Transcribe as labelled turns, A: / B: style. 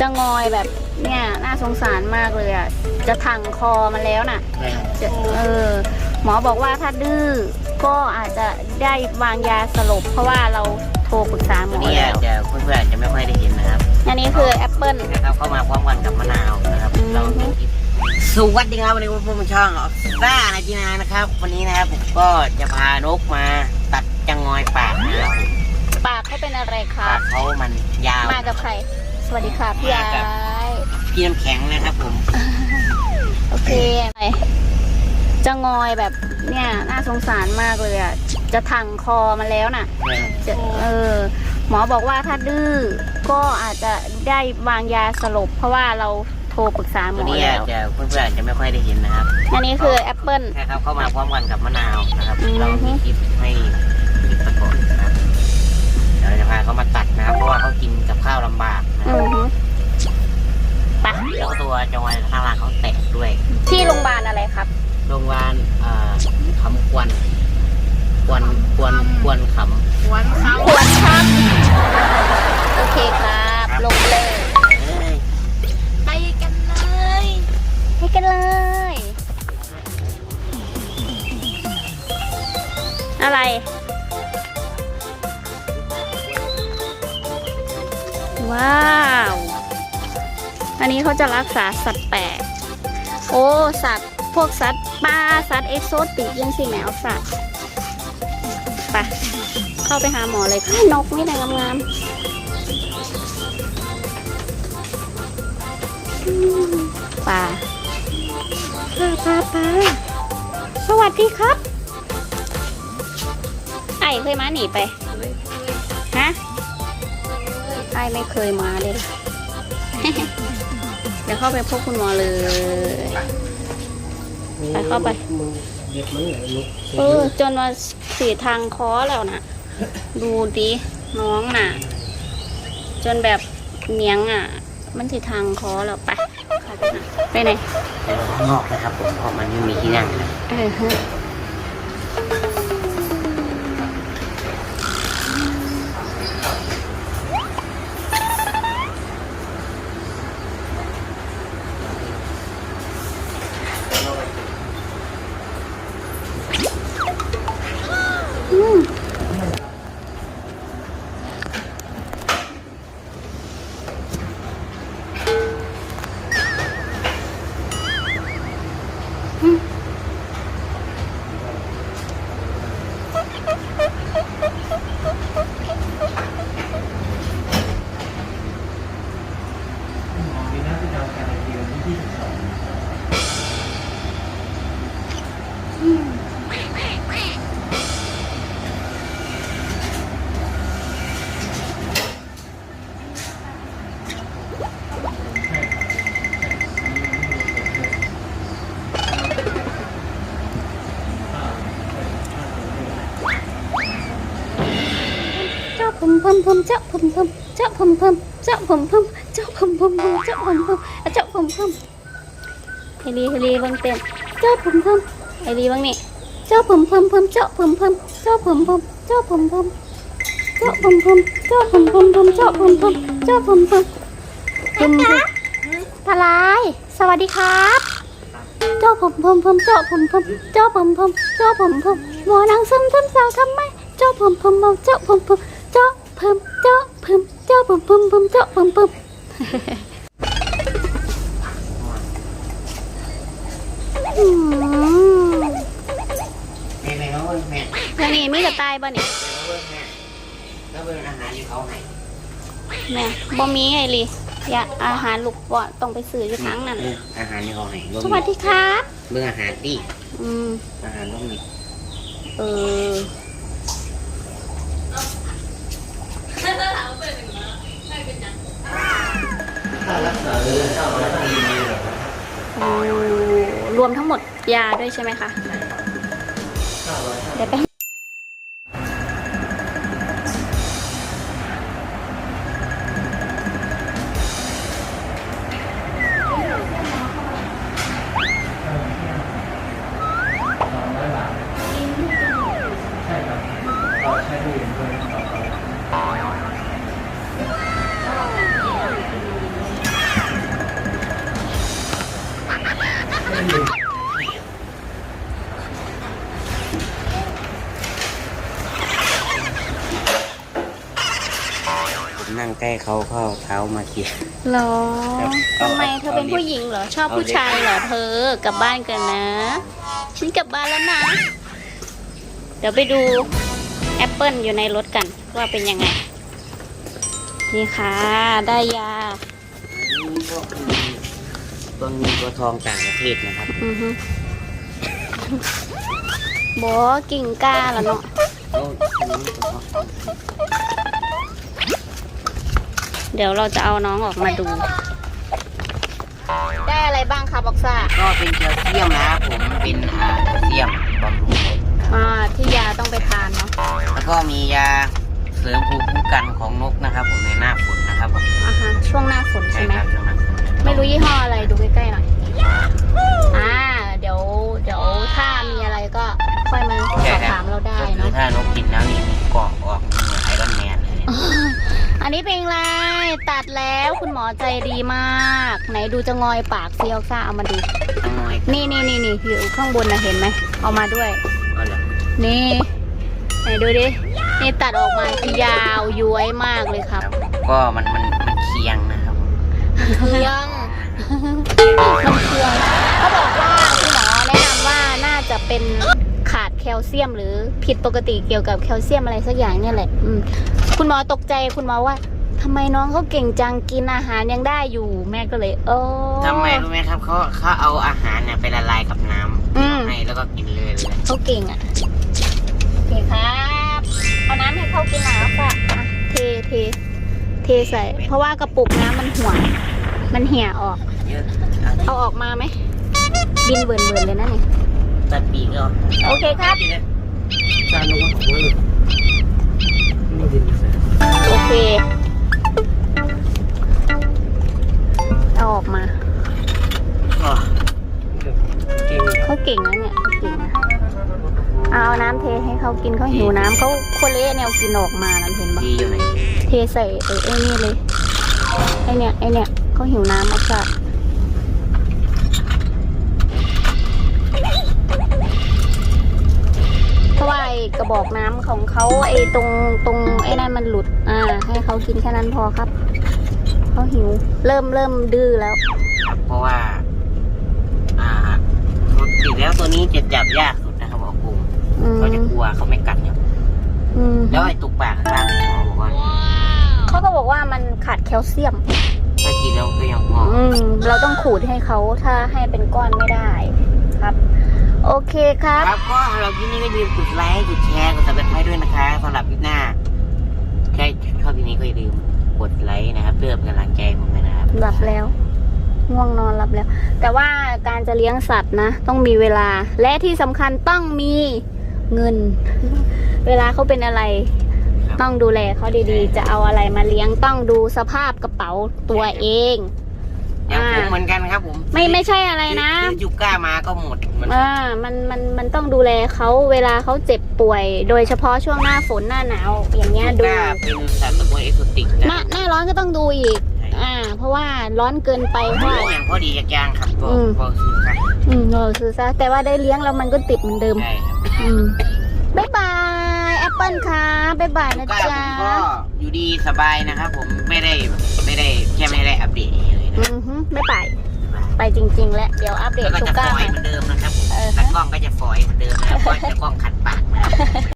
A: จะงอยแบบเนี่ยน่าสงสารมากเลยอะจะถังคอมันแล้วน่ะ
B: ใช่ครับ
A: จะเออหมอบอกว่าถ้าดื้อก็อาจจะได้วางยาสลบ เพราะว่าเราโทรปรึกษาหม
B: วัน
A: อ
B: นี้
A: แล้
B: อาวจจะเพื่อนๆอาจจะไม่ค่อยได้เห็นนะครับ
A: อันนี้คือแอปเปิล
B: นะครับเข้ามาพร้อมกันกับมะนาวนะครับ
A: อืม
B: เราดูคลิปสวัสดีครับวันนี้ผมช่องออฟซ่านาจีนานะครับ วันนี้นะครับผมก็จะพานกมาตัดจังงอยปากนะครับผม
A: ปากเขาเป็นอะไรครั
B: ปา
A: บ
B: กเขามันยาว
A: มากับใคร สวัสดีค่ะพี่
B: มา
A: ไอ
B: กับ
A: ย
B: พี่น้ำแข็งนะครับผม
A: โอเคไปจะงอยแบบเนี่ยน่าสงสารมากเลยอะจะถังคอมันแล้วน่ะ
B: ใช่ครับ
A: จะเออหมอบอกว่าถ้าดื้อก็อาจจะได้วางยาสลบ เพราะว่าเราโทรปรึกษาหม
B: วัน
A: อ
B: นี้
A: แล้
B: อาวจจะเพื่อนๆอาจจะไม่ค่อยได้เห็นนะครับ
A: อันนี้คือแอปเปิล
B: ใช่ครับเข้ามาพร้อมกันกับมะนาวนะครับ
A: อือฮึ
B: เรามีคลิปให้คลิปประกอบนะครับ เดี๋ยวเราจะพาเขามาตัดนะครับ เพราะว่าเขากินกับข้าวลำบากนะค
A: อื
B: รับ
A: อฮึไปะ
B: แล้วก็ตัวจอยข้างล่างเขาแตกด้วย
A: ที่โรงพยาบาลอะไรครับ
B: โรงพยาบาลอ่าคำควนควนควนควนขำ
A: ควรครับควรครับ โอเคครับ ลงเลย
B: เอ้ย
A: ไปกันเลยไปกันเลย อะไร ว้าว อันนี้เขาจะรักษาสัตว์แปลก โอ้ สัตว์ พวกสัตว์ป่าสัตว์เอกโซติกยังสิแมวสัตว์ไปเข้าไปหาหมอเลยนกไม่ได้งามๆอืมป่าป่าป่าป่าสวัสดีครับ ไอ้เคยมาหนีไป ฮะ ไอ้ไม่เคยมาเลย เดี๋ยวเข้าไปพบคุณหมอเลย ไปเข้าไปเออจนว่าสีทางคอแล้วนะดูดิน้องน่ะ จนแบบเนียงอะ มันสีทางคอแล้วไปเข้าไปหาไปไหน
B: เดี๋ยวข้างนอกนะครับผมเพราะมันไม่มีที่นั่งนะ
A: เออฮะอื มผมผมเจ้าผมผมเจ้าผมผมเจ้าผมผมเจ้าผมผมเจ้าผมผมเจ้าผมผมเฮลีเฮลีบังเต็มเจ้าผมผมเฮลีบังนี่เจ้าผมผมผมเจ้าผมผมเจ้าผมผมเจ้าผมผมเจ้าผมผมเจ้าผมผมผมเจ้าผมผมเจ้าผมผมผมพลายสวัสดีครับ เจ้าผมผมผมเจ้าผมผมเจ้าผมผมเจ้าผมผมหมอนางซึมซึมสาวทำไม เจ้าผมผมเจ้าผมผม เจ้าผมเจ้าผมเจ้าผมผมผมเจ้าผมผมอืม
B: แม่แม่เขาเบิ่งแม่
A: แล้วนี่มีกระตายบ่นี่
B: เขาเบิ่งแม่แล้วเบิ่งอาหารที่เขาให้
A: แม่บ่มีไงลิอย่าอาหารลูกบ่ต้องไปซื้ออยู่ทางนั้น
B: เบิ่งอาหารที่เขาให้เบิ่ง
A: สวัสดีครับ
B: เบิ่งอาหารดิ
A: อืม
B: อาหารต้องมี
A: เออ รวมทั้งหมดยาด้วยใช่ไหมคะเดี๋ยวไป
B: ใช่ครับใช้ดู ขาเข้าเท้ามาเขี่ย
A: เหรอ
B: ครับ
A: ทำไม
B: เอา
A: เธอเป็น
B: เอา
A: ผู้หญิงเหรอ ชอบ
B: เอา
A: ผู้
B: เล็บ
A: ชายเหรอเธอกลับบ้านกันนะ ฉันกลับบ้านแล้วนะ เดี๋ยวไปดูแอปเปิลอยู่ในรถกันว่าเป็นยังไง นี่ค่ะ ได้ยา
B: นี่พวกมีตัวเงินตัวทองต่างประเทศนะครับ
A: อือฮึบอกิ่งกล้าแล้วเนาะ
B: แล้วอันนี้ตัวทอง
A: เดี๋ยวเราจะเอาน้องออกมาดู ได้อะไรบ้างคะบ็อกซ่า
B: ก็เป็นแคลเซียมนะครับผมเป็นอ่าแคลเซียมบำรุง
A: อ่าที่ยาต้องไปทานเนาะ
B: แล้วก็มียาเสริมภูมิคุ้มกันของนกนะครับ ผมในหน้าฝนนะครับผม
A: อ่าฮะช่วงหน้าฝน
B: ใช่
A: ใช่ไหม
B: ครับช่วงนั้น
A: ไม่รู้ยี่ห้ออะไรดูใกล้ๆหน่อยอ่าเดี๋ยวเดี๋ยวถ้ามีอะไรก็ค่อยมาสอบถามเราได้
B: ก็คือ
A: เนาะ
B: ถ้านกกินแล้วนี่ อันนี้เป็
A: นไรตัดแล้วคุณหมอใจดีมาก ไหนดูจะงอยปากเซียวซ่าเอามาดู
B: ทั้งน้อย
A: นี่นี่นี่นี่อยู่ข้างบนนะเห็นไหมเอามาด้วย
B: ก็เลย
A: นี่ไหนดูดินี่ตัดออกมาคือยาวย้วยมากเลยครับ
B: ก็มันมันมันเคียงนะครับผม
A: เคืองมันเคืองเขาบอกว่าคุณหมอแนะนำว่าน่าจะเป็นขาดแคลเซียมหรือผิดปกติเกี่ยวกับแคลเซียมอะไรสักอย่างเนี่ยแหละ อืม คุณหมอตกใจคุณหมอว่าทำไมน้องเขาเก่งจังกินอาหารยังได้อยู่ แม่ก็เลยเออ
B: ทำไมรู้ไหมครับเขาเขาเอาอาหารเนี่ยไปละลายกับน้ำ
A: อืม
B: ให้แล้วก็กินเลยเลย
A: เขาเก่งอะโอเคครับเอาน้ำให้เขากินหน่อยแล้วค่ะอะเทเทเทใส่ เพราะว่ากระปุกน้ำมันห่วงมันเหี่ยออก
B: เยอะ
A: เอาออกมาไหมบินเบิ่นๆเลยนะนี่
B: ตัดปีกก็
A: โอเคครับ
B: ดินใส่
A: โอเค เอาออกมา
B: ก็เก่ง
A: เขาเก่งนะเนี่ยเขาเก่งนะเอาน้ำเทให้เขากินเขาหิวน้ำเขาโคเละแนวกินออกมานั่นเห็นปะ
B: ดีอยู่ไหน
A: เทใส่เออไอ้นี่เลยไอเนี่ยไอเนี่ยเขาหิวน้ำเอาค่ะเกระบอกน้ำของเขาไอ้ตรงตรงไอ้นั่นมันหลุด อ่า ให้เขากินแค่นั้นพอครับเขาหิว เริ่มเริ่มดื้อแล้ว
B: ครับเพราะว่า อ่าปกติแล้วตัวนี้จะจับยากสุดนะครับบอกกุ้ง
A: อืม
B: เขาจะกลัวเขาไม่กัดเนี่ย
A: อืม
B: แล้วไอ้ตุกปากข้างล่างหมอบอกว่า
A: เขาก็บอกว่ามันขาดแคลเซียม
B: ถ้ากินแล้วก็ยังงอก
A: อืมเราต้องขูดให้เขาถ้าให้เป็นก้อนไม่ได้ครับ โอเคครับ
B: ครับก็สำหรับคลิปนี้ก็อย่าลืมกดไลค์กดแชร์กดซับสไครต์ด้วยนะคะสำหรับคลิปหน้าใครชอบคลิปนี้ก็อย่าลืมกดไลค์นะครับเพื่อเป็นกำลังใจให้ผมด้วยนะครับ
A: หลับแล้วง่วงนอนหลับแล้ว แต่ว่าการจะเลี้ยงสัตว์นะ ต้องมีเวลาและที่สำคัญต้องมีเงิน เวลาเขาเป็นอะไร
B: ครับ
A: ต้องดูแลเขาดีๆ จะเอาอะไรมาเลี้ยงต้องดูสภาพกระเป๋าตัวเอง
B: อย่างผม
A: อ่า
B: เหมือนกันครับผม
A: ไม่ไม่ใช่อะไรนะ
B: ซื้อยูก้ามาก็หมดเหมือน
A: อ่ามันมันมันต้องดูแลเขาเวลาเขาเจ็บป่วย โดยเฉพาะช่วงหน้าฝนหน้าหนาวอย่างเงี้ย
B: ยู
A: ดู
B: ก้าเป็นสัตว์ตระกูลเอ็กโซติก
A: หน้า
B: นะ
A: หน้าร้อนก็ต้องดูอีก อ่า เพราะว่าร้อนเกินไปเพราะว่า
B: อย่างพอดีจากยางครับก็
A: อืม
B: ก็ซื้อครับ
A: อืมเออคือซะแต่ว่าได้เลี้ยงแล้วมันก็ติดเหมือนเดิม
B: ใช่ครับ
A: อืมบ๊ายบายแอปเปิลค่ะบ๊ายบาย
B: ยู
A: นะ
B: ก้า
A: จ๊ะ
B: ผมก็อยู่ดีสบายนะครับผมไม่ได้ไม่ได้แค่ไม่ได้อัปเดตเลยนะ
A: อือฮึบ๊ายบายไปจริง ๆ แล้วเดี๋ยวอัปเด
B: แล้ว
A: ต
B: ก็
A: ชู
B: จะฟ
A: ก้า
B: อย
A: ใหม่
B: เหมือนเดิมนะครับผม
A: เออ
B: ตากล้องก็จะฟอยเหมือนเดิมนะครับก็จะกล้องขัดปากนะครับ